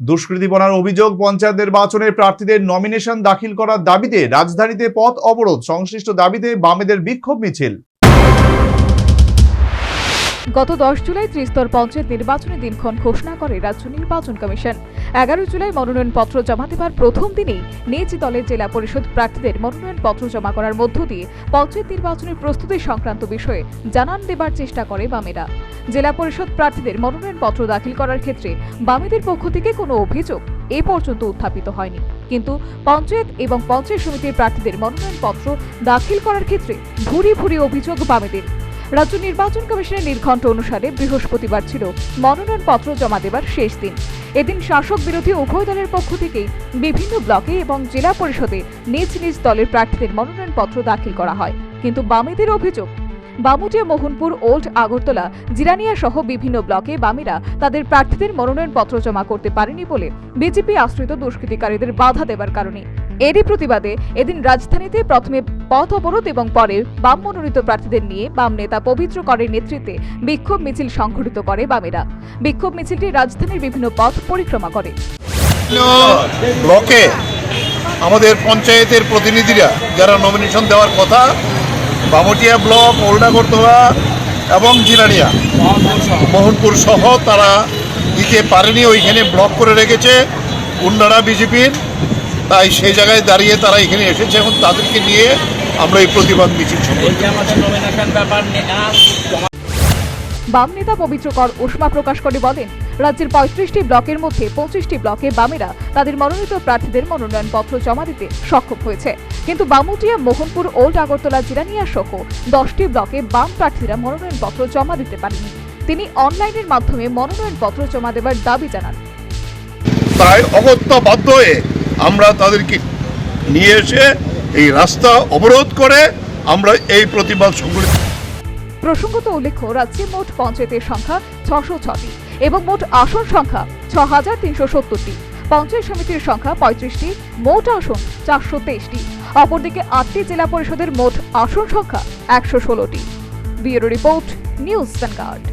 দুষ্কৃতিপনার অভিযোগ পঞ্চায়েত নির্বাচনে প্রার্থীদের নমিনেশন দাখিল করার দাবিতে রাজধানীতে পথ অবরোধ। সংশ্লিষ্ট দাবিতে বামেদের বিক্ষোভ মিছিল। গত দশ জুলাই ত্রিস্তর পঞ্চায়েত নির্বাচনী দিনক্ষণ ঘোষণা করে রাজ্য নির্বাচন কমিশন। এগারো জুলাই মনোনয়নপত্র জমা দেবার প্রথম দিনেই নিজ দলের জেলা পরিষদ প্রার্থীদের মনোনয়নপত্র জমা করার মধ্য দিয়ে পঞ্চায়েত নির্বাচনের প্রস্তুতি সংক্রান্ত বিষয়ে জানান দেবার চেষ্টা করে বামেরা। জেলা পরিষদ প্রার্থীদের মনোনয়নপত্র দাখিল করার ক্ষেত্রে বামেদের পক্ষ থেকে কোনো অভিযোগ এ পর্যন্ত উত্থাপিত হয়নি। কিন্তু পঞ্চায়েত এবং পঞ্চায়েত সমিতির প্রার্থীদের মনোনয়নপত্র দাখিল করার ক্ষেত্রে ভুরি ভুরি অভিযোগ বামেদের। রাজ্য নির্বাচন কমিশনের নির্ঘণ্ট অনুসারে বৃহস্পতিবার ছিল মনোনয়নপত্র জমা দেবার শেষ দিন। এদিন শাসক বিরোধী উভয় দলের পক্ষ থেকেই বিভিন্ন ব্লকে এবং জেলা পরিষদে নিজ নিজ দলের প্রার্থীদের মনোনয়নপত্র দাখিল করা হয়। কিন্তু বামেদের অভিযোগ, বামুটিয়া, মোহনপুর, ওল্ড, আগরতলা, জিরানিয়া সহ বিভিন্ন ব্লকে বামেরা তাদের প্রার্থীদের মনোনয়নপত্র জমা করতে পারেনি বলে বিজেপি আশ্রিত দুষ্কৃতিকারীদের বাধা দেবার কারণে। এরই প্রতিবাদে এদিন রাজধানীতে প্রথমে পথ অবরোধ এবং পরে বাম মনোনীত প্রার্থীদের নিয়ে বাম নেতা পবিত্র করের নেতৃত্বে বিক্ষোভ মিছিল সংঘটিত করে বামেরা। বিক্ষোভ মিছিলটি রাজধানীর বিভিন্ন পথ পরিক্রমা করে। ব্লকে আমাদের পঞ্চায়েতের প্রতিনিধিরা যারা নমিনেশন দেওয়ার কথা, বামটিয়া ব্লক ওল্ডাগরতলা এবং জিরানিয়া মোহনপুর সহ তারা দিতে পারেনি, ওইখানে ব্লক করে রেখেছে। গুন্ডারা বিজেপির তাই সেই জায়গায় দাঁড়িয়ে তারা এখানে এসেছে এখন তাদেরকে নিয়ে আমরা এই প্রতিবাদ মিছিল বাম নেতা পবিত্র কর উষ্মা প্রকাশ করে বলেন রাজ্যের পঁয়ত্রিশটি ব্লকের মধ্যে পঁচিশটি ব্লকে বামেরা তাদের মনোনীত প্রার্থীদের মনোনয়নপত্র জমা দিতে সক্ষম হয়েছে। কিন্তু বামুটিয়া মোহনপুর ওল্ড আগরতলা জিরানিয়া সহ দশটি ব্লকে বাম প্রার্থীরা মনোনয়নপত্র জমা দিতে পারেনি। তিনি অনলাইনের মাধ্যমে মনোনয়নপত্র জমা দেবার দাবি জানান। প্রায় অগত্য বাধ্য হয়ে আমরা তাদেরকে নিয়ে এসে এই রাস্তা অবরোধ করে আমরা এই প্রতিবাদ সংগঠিত প্রসঙ্গত উল্লেখ্য, রাজ্যে মোট পঞ্চায়েতের সংখ্যা ছশো ছটি এবং মোট আসন সংখ্যা ছ হাজার তিনশো সত্তরটি। পঞ্চায়েত সমিতির সংখ্যা পঁয়ত্রিশটি, মোট আসন চারশো তেইশটি। অপরদিকে আটটি জেলা পরিষদের মোট আসন সংখ্যা একশো ষোলোটি। Bureau report, news vanguard